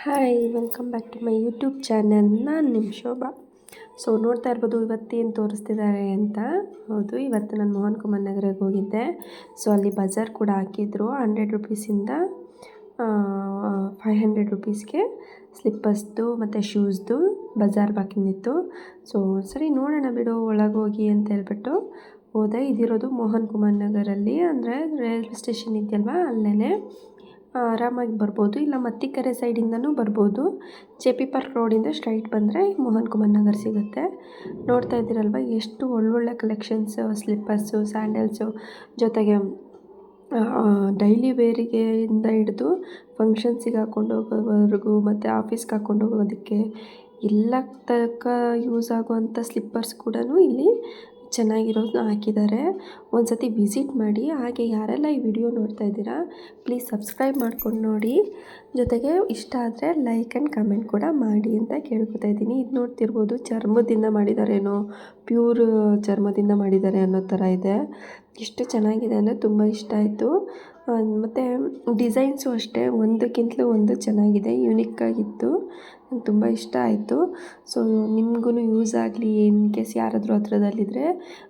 Hi welcome back to my YouTube channel ನಾನು ನಿಮ್ಮ Shobha. So ನೋಡ್ತಾ ಇರ್ಬೋದು ಇವತ್ತೇನು ತೋರಿಸ್ತಿದ್ದಾರೆ ಅಂತ. ಹೌದು, ಇವತ್ತು ನಾನು ಮೋಹನ್ ಕುಮಾರ್ ನಗರಕ್ಕೆ ಹೋಗಿದ್ದೆ. ಸೊ ಅಲ್ಲಿ ಬಜಾರ್ ಕೂಡ ಹಾಕಿದ್ರು. ಹಂಡ್ರೆಡ್ ರುಪೀಸಿಂದ ಫೈವ್ ಹಂಡ್ರೆಡ್ ರುಪೀಸ್ಗೆ ಸ್ಲಿಪ್ಪರ್ಸ್ದು ಮತ್ತು ಶೂಸ್ದು ಬಜಾರ್ ಬಾಕಿಂದಿತ್ತು ಸೊ ಸರಿ, ನೋಡೋಣ ಬಿಡು, ಒಳಗೆ ಹೋಗಿ ಅಂತ ಹೇಳ್ಬಿಟ್ಟು ಹೋದೆ. ಇದಿರೋದು ಮೋಹನ್ ಕುಮಾರ್ ನಗರಲ್ಲಿ. ಅಂದರೆ, ರೈಲ್ವೆ ಸ್ಟೇಷನ್ ಇದೆಯಲ್ವಾ? ಅಲ್ಲೇ ಆರಾಮಾಗಿ ಬರ್ಬೋದು, ಇಲ್ಲ ಮತ್ತಿಕೆರೆ ಸೈಡಿಂದನೂ ಬರ್ಬೋದು. ಜೆ ಪಿ ಪಾರ್ಕ್ ರೋಡಿಂದ ಸ್ಟ್ರೈಟ್ ಬಂದರೆ ಮೋಹನ್ ಕುಮಾರ್ ನಗರ್ ಸಿಗುತ್ತೆ. ನೋಡ್ತಾ ಇದ್ದೀರಲ್ವ, ಎಷ್ಟು ಒಳ್ಳೊಳ್ಳೆ ಕಲೆಕ್ಷನ್ಸು, ಸ್ಲಿಪ್ಪರ್ಸು, ಸ್ಯಾಂಡಲ್ಸು. ಜೊತೆಗೆ ಡೈಲಿ ವೇರಿಗೆಯಿಂದ ಹಿಡಿದು ಫಂಕ್ಷನ್ಸಿಗೆ ಹಾಕ್ಕೊಂಡು ಹೋಗೋವರೆಗೂ ಮತ್ತು ಆಫೀಸ್ಗೆ ಹಾಕ್ಕೊಂಡು ಹೋಗೋದಕ್ಕೆ ಎಲ್ಲ ತನಕ ಯೂಸ್ ಆಗುವಂಥ ಸ್ಲಿಪ್ಪರ್ಸ್ ಕೂಡ ಇಲ್ಲಿ ಚೆನ್ನಾಗಿರೋದನ್ನ ಹಾಕಿದ್ದಾರೆ. ಒಂದು ಸತಿ ವಿಸಿಟ್ ಮಾಡಿ, ಹಾಗೆ ಯಾರೆಲ್ಲ ಈ ವಿಡಿಯೋ ನೋಡ್ತಾ ಇದ್ದೀರಾ ಪ್ಲೀಸ್ ಸಬ್ಸ್ಕ್ರೈಬ್ ಮಾಡ್ಕೊಂಡು ನೋಡಿ. ಜೊತೆಗೆ ಇಷ್ಟ ಆದರೆ ಲೈಕ್ ಆ್ಯಂಡ್ ಕಮೆಂಟ್ ಕೂಡ ಮಾಡಿ ಅಂತ ಕೇಳ್ಕೊತಾ ಇದ್ದೀನಿ. ಇದು ನೋಡ್ತಿರ್ಬೋದು ಚರ್ಮದಿಂದ ಮಾಡಿದಾರೇನೋ ಪ್ಯೂರ್ ಚರ್ಮದಿಂದ ಮಾಡಿದ್ದಾರೆ ಅನ್ನೋ ಥರ ಇದೆ. ಎಷ್ಟು ಚೆನ್ನಾಗಿದೆ ಅಂದರೆ ತುಂಬ ಇಷ್ಟ ಆಯಿತು. ಮತ್ತು ಡಿಸೈನ್ಸು ಅಷ್ಟೇ, ಒಂದಕ್ಕಿಂತಲೂ ಒಂದು ಚೆನ್ನಾಗಿದೆ ಯುನಿಕ್ಕಾಗಿತ್ತು ನಂಗೆ ತುಂಬ ಇಷ್ಟ ಆಯಿತು. ಸೊ ನಿಮ್ಗೂ ಯೂಸ್ ಆಗಲಿ ಇನ್ ಕೇಸ್ ಯಾರಾದರೂ ಹತ್ರದಲ್ಲಿದ್ದರೆ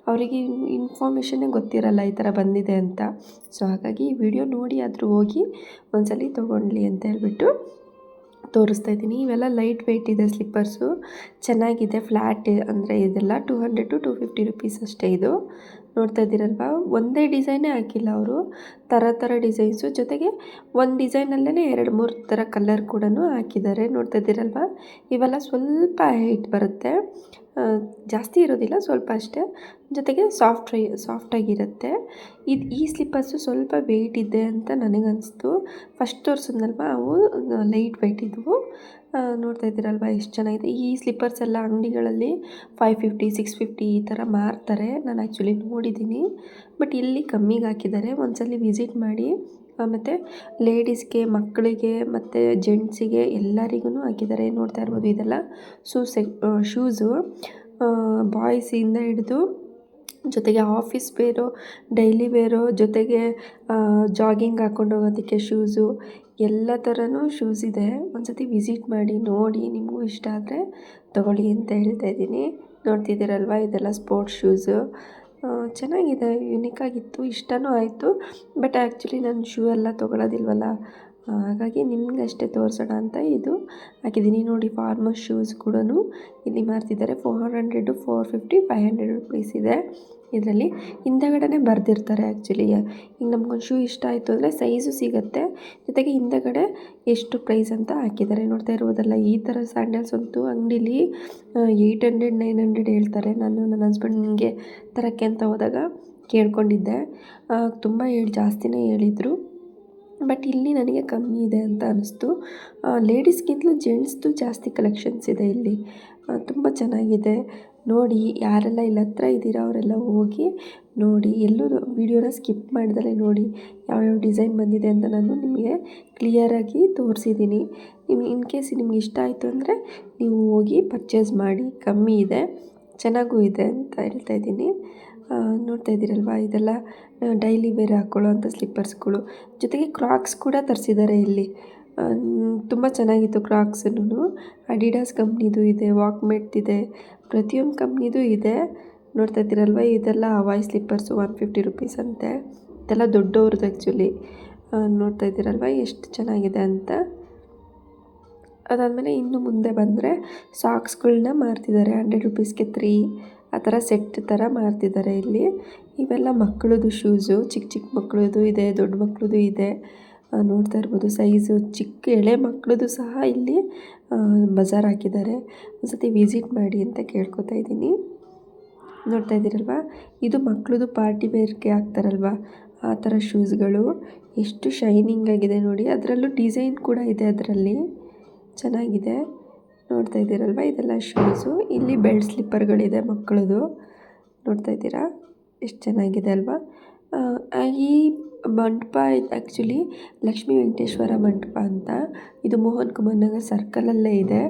ಅವರಿಗೆ ಇನ್ಫಾರ್ಮೇಷನ್ನೇ ಗೊತ್ತಿರಲ್ಲ ಈ ಥರ ಬಂದಿದೆ ಅಂತ. ಸೊ ಹಾಗಾಗಿ ಈ ವಿಡಿಯೋ ನೋಡಿ ಆದರೂ ಹೋಗಿ ಒಂದ್ಸಲ ತೊಗೊಳ್ಲಿ ಅಂತ ಹೇಳ್ಬಿಟ್ಟು ತೋರಿಸ್ತಾ ಇದ್ದೀನಿ. ಇವೆಲ್ಲ ಲೈಟ್ ವೆಯ್ಟ್ ಇದೆ ಸ್ಲಿಪ್ಪರ್ಸು ಚೆನ್ನಾಗಿದೆ ಫ್ಲ್ಯಾಟ್ ಅಂದರೆ ಇದೆಲ್ಲ two hundred to two fifty rupees ಅಷ್ಟೇ ಇದು. ನೋಡ್ತಾ ಇದ್ದೀರಲ್ವ? ಒಂದೇ ಡಿಸೈನೇ ಹಾಕಿಲ್ಲ ಅವರು. ಥರ ಥರ ಡಿಸೈನ್ಸು. ಜೊತೆಗೆ ಒಂದು ಡಿಸೈನಲ್ಲೇ ಎರಡು ಮೂರು ಥರ ಕಲರ್ ಕೂಡ ಹಾಕಿದ್ದಾರೆ. ನೋಡ್ತಾ ಇದ್ದೀರಲ್ವ? ಇವೆಲ್ಲ ಸ್ವಲ್ಪ ಹೈಟ್ ಬರುತ್ತೆ. ಜಾಸ್ತಿ ಇರೋದಿಲ್ಲ, ಸ್ವಲ್ಪ ಅಷ್ಟೇ. ಜೊತೆಗೆ ಸಾಫ್ಟ್ ಸಾಫ್ಟಾಗಿರುತ್ತೆ ಇದು, ಈ ಸ್ಲಿಪ್ಪರ್ಸು ಸ್ವಲ್ಪ ವೆಯ್ಟ್ ಇದೆ ಅಂತ ನನಗನ್ನಿಸ್ತು ಫಸ್ಟ್ ತೋರಿಸಿದ್ನಲ್ವ ಅವು? ಲೈಟ್ ವೆಯ್ಟ್ ಇದ್ದವು ನೋಡ್ತಾ ಇದ್ದೀರಲ್ವ ಎಷ್ಟು ಚೆನ್ನಾಗಿದೆ. ಈ ಸ್ಲಿಪ್ಪರ್ಸ್ ಎಲ್ಲ ಅಂಗಡಿಗಳಲ್ಲಿ ಫೈವ್ ಫಿಫ್ಟಿ ಸಿಕ್ಸ್ ಫಿಫ್ಟಿ ಈ ಥರ ಮಾರ್ತಾರೆ. ನಾನು ಆ್ಯಕ್ಚುಲಿ ನೋಡಿದ್ದೀನಿ. ಬಟ್ ಇಲ್ಲಿ ಕಮ್ಮಿಗೆ ಹಾಕಿದ್ದಾರೆ. ಒಂದ್ಸಲಿ ವಿಸಿಟ್ ಮಾಡಿ. ಮತ್ತು ಲೇಡೀಸ್ಗೆ ಮಕ್ಕಳಿಗೆ ಮತ್ತು ಜೆಂಟ್ಸಿಗೆ ಎಲ್ಲರಿಗೂ ಹಾಕಿದ್ದಾರೆ. ನೋಡ್ತಾ ಇರ್ಬೋದು ಇದೆಲ್ಲ? ಶೂಸೆ ಶೂಸು ಬಾಯ್ಸಿಂದ ಹಿಡಿದು ಜೊತೆಗೆ ಆಫೀಸ್ ವೇರು ಡೈಲಿ ವೇರು ಜೊತೆಗೆ ಜಾಗಿಂಗ್ ಹಾಕ್ಕೊಂಡು ಹೋಗೋದಕ್ಕೆ ಶೂಸು ಎಲ್ಲ ಥರನೂ ಶೂಸ್ ಇದೆ. ಒಂದು ಸತಿ ವಿಸಿಟ್ ಮಾಡಿ, ನೋಡಿ, ನಿಮಗೂ ಇಷ್ಟ ಆದರೆ ತೊಗೊಳ್ಳಿ ಅಂತ ಹೇಳ್ತಾ ಇದ್ದೀನಿ. ನೋಡ್ತಿದ್ದೀರಲ್ವ ಇದೆಲ್ಲ ಸ್ಪೋರ್ಟ್ಸ್ ಶೂಸು ಚೆನ್ನಾಗಿದೆ ಯುನಿಕಾಗಿತ್ತು ಇಷ್ಟವೂ ಆಯಿತು. ಬಟ್ ಆ್ಯಕ್ಚುಲಿ ನಾನು ಶೂ ಎಲ್ಲ ತೊಗೊಳೋದಿಲ್ವಲ್ಲ? ಹಾಗಾಗಿ ನಿಮಗಷ್ಟೇ ತೋರಿಸೋಣ ಅಂತ ಇದು ಹಾಕಿದ್ದೀನಿ. ನೋಡಿ ಫಾರ್ಮರ್ ಶೂಸ್ ಕೂಡ ಇಲ್ಲಿ ಮಾರ್ತಿದ್ದಾರೆ. Four hundred four fifty five hundred rupees ಇದೆ ಇದರಲ್ಲಿ. ಹಿಂದಗಡೆನೇ ಬರೆದಿರ್ತಾರೆ ಆ್ಯಕ್ಚುಲಿ ಈಗ ನಮ್ಗೊಂದು ಶೂ ಇಷ್ಟ ಆಯಿತು ಅಂದರೆ ಸೈಜು ಸಿಗುತ್ತೆ. ಜೊತೆಗೆ ಹಿಂದಗಡೆ ಎಷ್ಟು ಪ್ರೈಸ್ ಅಂತ ಹಾಕಿದ್ದಾರೆ. ನೋಡ್ತಾ ಇರ್ಬೋದಲ್ಲ ಈ ಥರ ಸ್ಯಾಂಡಲ್ಸ್ ಅಂತೂ ಅಂಗಡೀಲಿ ಏಯ್ಟ್ ಹಂಡ್ರೆಡ್ ನೈನ್ ಹಂಡ್ರೆಡ್ ಹೇಳ್ತಾರೆ. ನಾನು ನನ್ನ ಹಸ್ಬೆಂಡ್ ನಿಮಗೆ ತರಕ್ಕೆ ಅಂತ ಹೋದಾಗ ಕೇಳ್ಕೊಂಡಿದ್ದೆ. ತುಂಬ ಹೇಳಿ, ಜಾಸ್ತಿನೇ ಹೇಳಿದರು. ಬಟ್ ಇಲ್ಲಿ ನನಗೆ ಕಮ್ಮಿ ಇದೆ ಅಂತ ಅನ್ನಿಸ್ತು. ಲೇಡೀಸ್ಗಿಂತಲೂ ಜೆಂಟ್ಸ್ದು ಜಾಸ್ತಿ ಕಲೆಕ್ಷನ್ಸ್ ಇದೆ ಇಲ್ಲಿ. ತುಂಬ ಚೆನ್ನಾಗಿದೆ. ನೋಡಿ, ಯಾರೆಲ್ಲ ಇಲ್ಲಿ ಹತ್ರ ಇದ್ದೀರಾ ಅವರೆಲ್ಲ ಹೋಗಿ ನೋಡಿ. ಎಲ್ಲೂ ವೀಡಿಯೋನ ಸ್ಕಿಪ್ ಮಾಡ್ದಲೇ ನೋಡಿ. ಯಾವ್ಯಾವ ಡಿಸೈನ್ ಬಂದಿದೆ ಅಂತ ನಾನು ನಿಮಗೆ ಕ್ಲಿಯರಾಗಿ ತೋರಿಸಿದ್ದೀನಿ. ನಿಮ್ಗೆ ಇನ್ ಕೇಸ್ ನಿಮ್ಗೆ ಇಷ್ಟ ಆಯಿತು ಅಂದರೆ ನೀವು ಹೋಗಿ ಪರ್ಚೇಸ್ ಮಾಡಿ. ಕಮ್ಮಿ ಇದೆ. ಚೆನ್ನಾಗೂ ಇದೆ ಅಂತ ಹೇಳ್ತಾ ಇದ್ದೀನಿ. ನೋಡ್ತಾ ಇದ್ದೀರಲ್ವ? ಇದೆಲ್ಲ ಡೈಲಿ ವೇರ್ ಹಾಕ್ಕೊಳ್ಳೋವಂಥ ಸ್ಲಿಪ್ಪರ್ಸ್ಗಳು. ಜೊತೆಗೆ ಕ್ರಾಕ್ಸ್ ಕೂಡ ತರಿಸಿದ್ದಾರೆ ಇಲ್ಲಿ. ತುಂಬ ಚೆನ್ನಾಗಿತ್ತು ಕ್ರಾಕ್ಸನ್ನು ಅಡಿಡಾಸ್ ಕಂಪ್ನಿದು ಇದೆ ವಾಕ್ಮೆಟ್ದಿದೆ ಪ್ರತಿಯೊಂದು ಕಂಪ್ನಿದು ಇದೆ. ನೋಡ್ತಾ ಇದ್ದೀರಲ್ವ? ಇದೆಲ್ಲ Hawaii slippers one fifty rupees ಅಂತೆ. ಇದೆಲ್ಲ ದೊಡ್ಡವ್ರದ್ದು ಆ್ಯಕ್ಚುಲಿ ನೋಡ್ತಾ ಇದ್ದೀರಲ್ವ? ಎಷ್ಟು ಚೆನ್ನಾಗಿದೆ ಅಂತ. ಅದಾದಮೇಲೆ ಇನ್ನು ಮುಂದೆ ಬಂದರೆ ಸಾಕ್ಸ್ಗಳನ್ನ ಮಾರ್ತಿದ್ದಾರೆ, ಹಂಡ್ರೆಡ್ ರುಪೀಸ್ಗೆ ತ್ರೀ. ಆ ಥರ ಸೆಟ್ ಥರ ಮಾರ್ತಿದ್ದಾರೆ ಇಲ್ಲಿ. ಇವೆಲ್ಲ ಮಕ್ಕಳದು ಶೂಸು ಚಿಕ್ಕ ಚಿಕ್ಕ ಮಕ್ಕಳದು ಇದೆ, ದೊಡ್ಡ ಮಕ್ಕಳದು ಇದೆ. ನೋಡ್ತಾ ಇರ್ಬೋದು ಸೈಜು ಚಿಕ್ಕ ಎಳೆ ಮಕ್ಕಳದು ಸಹ ಇಲ್ಲಿ ಬಜಾರ್ ಹಾಕಿದ್ದಾರೆ. ಒಂದು ಸತಿ ವಿಸಿಟ್ ಮಾಡಿ ಅಂತ ಕೇಳ್ಕೊತಾ ಇದ್ದೀನಿ. ನೋಡ್ತಾ ಇದ್ದೀರಲ್ವ? ಇದು ಮಕ್ಕಳದು ಪಾರ್ಟಿ ವೇರ್ಗೆ ಹಾಕ್ತಾರಲ್ವ? ಆ ಥರ ಶೂಸ್ಗಳು ಎಷ್ಟು ಶೈನಿಂಗ್ ಆಗಿದೆ ನೋಡಿ. ಅದರಲ್ಲೂ ಡಿಸೈನ್ ಕೂಡ ಇದೆ ಅದರಲ್ಲಿ. ಚೆನ್ನಾಗಿದೆ. ನೋಡ್ತಾ ಇದ್ದೀರಲ್ವ? ಇದೆಲ್ಲ ಶೂಸು ಇಲ್ಲಿ ಬೆಲ್ಟ್ ಸ್ಲಿಪ್ಪರ್ಗಳಿದೆ ಮಕ್ಕಳದು. ನೋಡ್ತಾ ಇದ್ದೀರಾ? ಎಷ್ಟು ಚೆನ್ನಾಗಿದೆ ಅಲ್ವಾ? ಈ ಮಂಟಪ ಆ್ಯಕ್ಚುಲಿ ಲಕ್ಷ್ಮೀ ವೆಂಕಟೇಶ್ವರ ಮಂಟಪ ಅಂತ. ಇದು ಮೋಹನ್ ಕುಮಾರ್ ನಗರ್ ಸರ್ಕಲಲ್ಲೇ ಇದೆ.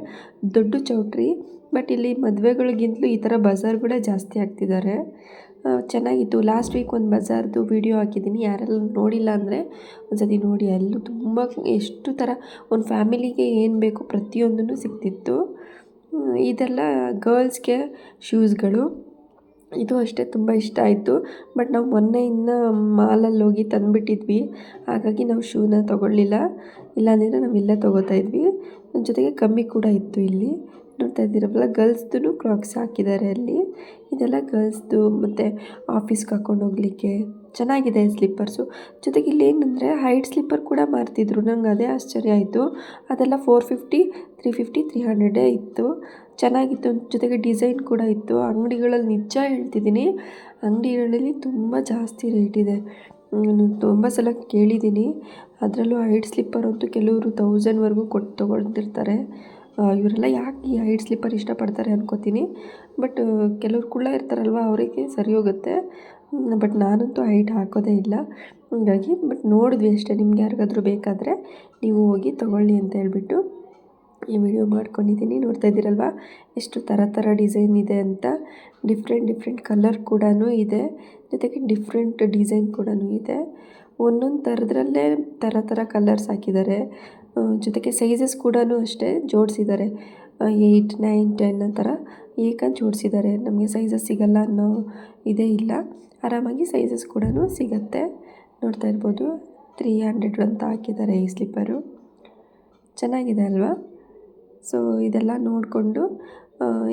ದೊಡ್ಡ ಚೌಟ್ರಿ. ಬಟ್ ಇಲ್ಲಿ ಮದುವೆಗಳಿಗಿಂತಲೂ ಈ ಥರ ಬಜಾರ್ಗಳೇ ಜಾಸ್ತಿ ಆಗ್ತಿದ್ದಾರೆ ಚೆನ್ನಾಗಿತ್ತು ಲಾಸ್ಟ್ ವೀಕ್ ಒಂದು ಬಜಾರ್ದು ವೀಡಿಯೋ ಹಾಕಿದ್ದೀನಿ. ಯಾರೆಲ್ಲ ನೋಡಿಲ್ಲ ಅಂದರೆ ಒಂದ್ಸತಿ ನೋಡಿ. ಅಲ್ಲೂ ತುಂಬ ಎಷ್ಟು ಥರ ಒಂದು ಫ್ಯಾಮಿಲಿಗೆ ಏನು ಬೇಕೋ ಪ್ರತಿಯೊಂದೂ ಸಿಗ್ತಿತ್ತು. ಇದೆಲ್ಲ ಗರ್ಲ್ಸ್ಗೆ ಶೂಸ್ಗಳು. ಇದು ಅಷ್ಟೇ ತುಂಬ ಇಷ್ಟ ಆಯಿತು. ಬಟ್ ನಾವು ಮೊನ್ನೆ ಇನ್ನು ಮಾಲಲ್ಲಿ ಹೋಗಿ ತಂದುಬಿಟ್ಟಿದ್ವಿ. ಹಾಗಾಗಿ ನಾವು ಶೂನ ತೊಗೊಳ್ಳಿಲ್ಲ. ಇಲ್ಲಾಂದರೆ ನಾವು ಇಲ್ಲೇ ತೊಗೋತಾ ಇದ್ವಿ. ಜೊತೆಗೆ ಕಮ್ಮಿ ಕೂಡ ಇತ್ತು ಇಲ್ಲಿ. ನೋಡ್ತಾ ಇದ್ದೀರಲ್ಲ ಗರ್ಲ್ಸ್ದು ಕ್ರಾಕ್ಸ್ ಹಾಕಿದ್ದಾರೆ ಅಲ್ಲಿ. ಇದೆಲ್ಲ ಗರ್ಲ್ಸ್ದು ಮತ್ತು ಆಫೀಸ್ಗೆ ಹಾಕ್ಕೊಂಡು ಹೋಗಲಿಕ್ಕೆ. ಚೆನ್ನಾಗಿದೆ ಸ್ಲಿಪ್ಪರ್ಸು. ಜೊತೆಗೆ ಇಲ್ಲಿ ಏನಂದರೆ ಹೈಟ್ ಸ್ಲಿಪ್ಪರ್ ಕೂಡ ಮಾರ್ತಿದ್ರು. ನಂಗೆ ಅದೇ ಆಶ್ಚರ್ಯ ಆಯಿತು. ಅದೆಲ್ಲ four fifty three fifty three ಹಂಡ್ರೆಡೇ ಇತ್ತು. ಚೆನ್ನಾಗಿತ್ತು ಜೊತೆಗೆ ಡಿಸೈನ್ ಕೂಡ ಇತ್ತು. ಅಂಗಡಿಗಳಲ್ಲಿ ನಿಜ ಹೇಳ್ತಿದ್ದೀನಿ, ಅಂಗಡಿಗಳಲ್ಲಿ ತುಂಬ ಜಾಸ್ತಿ ರೇಟ್ ಇದೆ. ನಾನು ತುಂಬ ಸಲ ಕೇಳಿದ್ದೀನಿ. ಅದರಲ್ಲೂ ಹೈಟ್ ಸ್ಲಿಪ್ಪರ್ ಅಂತೂ ಕೆಲವರು ತೌಸಂಡ್ವರೆಗೂ ಕೊಟ್ಟು ತೊಗೊಳ್ತಿರ್ತಾರೆ ಇವರೆಲ್ಲ ಯಾಕೆ ಈ ಹೈಟ್ ಸ್ಲಿಪ್ಪರ್ ಇಷ್ಟಪಡ್ತಾರೆ ಅನ್ಕೋತೀನಿ. ಬಟ್ ಕೆಲವ್ರು ಕುಳ್ಳ ಇರ್ತಾರಲ್ವ ಅವರಿಗೆ ಸರಿ ಹೋಗುತ್ತೆ. ಬಟ್ ನಾನಂತೂ ಹೈಟ್ ಹಾಕೋದೇ ಇಲ್ಲ. ಹಾಗಾಗಿ, ಬಟ್ ನೋಡಿದ್ವಿ ಅಷ್ಟೇ, ನಿಮ್ಗೆ ಯಾರಿಗಾದ್ರೂ ಬೇಕಾದರೆ ನೀವು ಹೋಗಿ ತೊಗೊಳ್ಳಿ ಅಂತ ಹೇಳ್ಬಿಟ್ಟು ಈ ವಿಡಿಯೋ ಮಾಡ್ಕೊಂಡಿದ್ದೀನಿ. ನೋಡ್ತಾ ಇದ್ದೀರಲ್ವ? ಎಷ್ಟು ಥರ ಥರ ಡಿಸೈನ್ ಇದೆ ಅಂತ. ಡಿಫ್ರೆಂಟ್ ಡಿಫ್ರೆಂಟ್ ಕಲರ್ ಕೂಡ ಇದೆ. ಜೊತೆಗೆ ಡಿಫ್ರೆಂಟ್ ಡಿಸೈನ್ ಕೂಡ ಇದೆ. ಒಂದೊಂದು ಥರದ್ರಲ್ಲೇ ಥರ ಥರ ಕಲರ್ಸ್ ಹಾಕಿದ್ದಾರೆ. ಜೊತೆಗೆ ಸೈಜಸ್ ಕೂಡ ಅಷ್ಟೇ ಜೋಡಿಸಿದ್ದಾರೆ. ಏಯ್ಟ್ ನೈನ್ ಟೆನ್ ಆ ಥರ ಏಕಂತ ಜೋಡಿಸಿದ್ದಾರೆ. ನಮಗೆ ಸೈಜಸ್ ಸಿಗಲ್ಲ ಅನ್ನೋ ಇದೇ ಇಲ್ಲ. ಆರಾಮಾಗಿ ಸೈಜಸ್ ಕೂಡ ಸಿಗತ್ತೆ. ನೋಡ್ತಾ ಇರ್ಬೋದು ತ್ರೀ ಹಂಡ್ರೆಡ್ ಅಂತ ಹಾಕಿದ್ದಾರೆ ಈ ಸ್ಲಿಪ್ಪರು ಚೆನ್ನಾಗಿದೆ ಅಲ್ವಾ? ಸೊ ಇದೆಲ್ಲ ನೋಡಿಕೊಂಡು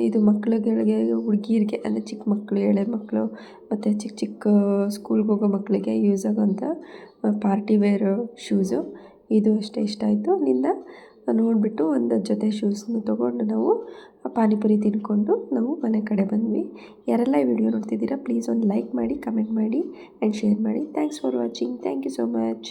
ಇದು ಮಕ್ಳುಗಳಿಗೆ, ಹುಡುಗಿರಿಗೆ, ಅಂದರೆ ಚಿಕ್ಕ ಮಕ್ಕಳು ಎಳೆ ಮಕ್ಕಳು ಮತ್ತು ಚಿಕ್ಕ ಚಿಕ್ಕ ಸ್ಕೂಲ್ಗೆ ಹೋಗೋ ಮಕ್ಕಳಿಗೆ ಯೂಸ್ ಆಗೋಂಥ ಪಾರ್ಟಿ ವೇರ್ ಶೂಸು ಇದು ಅಷ್ಟೇ ಇಷ್ಟ ಆಯಿತು. ನಿಂದ ನೋಡಿಬಿಟ್ಟು ಒಂದು ಜೊತೆ ಶೂಸ್ನ ತೊಗೊಂಡು ನಾವು ಪಾನಿಪುರಿ ತಿನ್ಕೊಂಡು ನಾವು ಮನೆ ಕಡೆ ಬಂದ್ವಿ. ಯಾರೆಲ್ಲ ಈ ವಿಡಿಯೋ ನೋಡ್ತಿದ್ದೀರಾ ಪ್ಲೀಸ್ ಒಂದು ಲೈಕ್ ಮಾಡಿ ಕಮೆಂಟ್ ಮಾಡಿ ಆ್ಯಂಡ್ ಶೇರ್ ಮಾಡಿ. Thanks for watching thank you so much